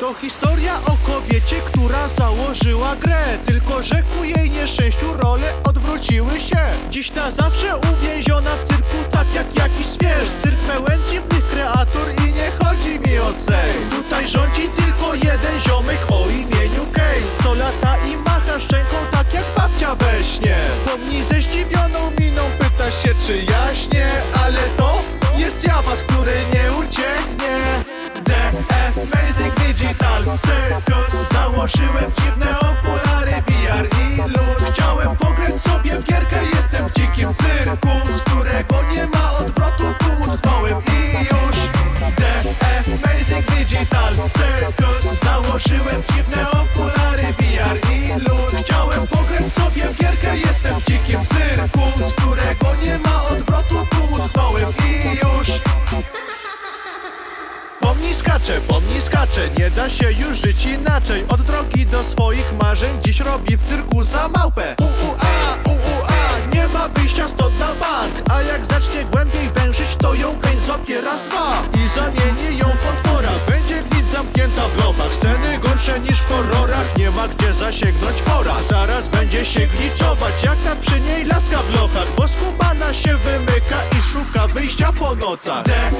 To historia o kobiecie, która założyła grę. Tylko, że ku jej nieszczęściu role odwróciły się. Dziś na zawsze uwięziona w cyrku, Zdziwioną miną, pyta się czy jaśnie Ale to jest jawa, z której nie ucieknie. The Amazing Digital Circus. Założyłem dziwne okulary VR i luz. Chciałem pograć sobie w gierkę Jestem w dzikim cyrku Z którego nie ma odwrotu Tu utknąłem i już. The Amazing Digital Circus. Założyłem dziwne okulary Skacze, pomni skacze, nie da się już żyć inaczej. Od drogi do swoich marzeń dziś robi w cyrku za małpę. UUA, UUA, nie ma wyjścia stąd na bank. A jak zacznie głębiej wężyć, to ją Kane złapie raz, dwa. I zamieni ją w potwora, będzie gnić zamknięta w lowach Sceny gorsze niż w horrorach, nie ma gdzie zasięgnąć pora. Zaraz będzie się gliczować, jak ta przy niej laska w lochach Bo skubana się wymyka szuka wyjścia po nocach. The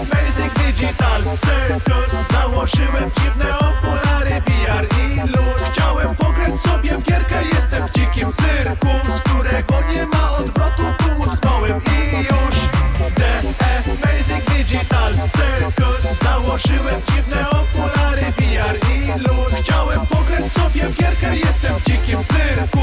Amazing Digital Circus. Założyłem dziwne okulary VR i luz. Chciałem pograć sobie w gierkę, jestem w dzikim cyrku Z którego nie ma odwrotu, tu utknąłem i już. The Amazing Digital Circus. Założyłem dziwne okulary VR i luz. Chciałem pograć sobie w gierkę, jestem w dzikim cyrku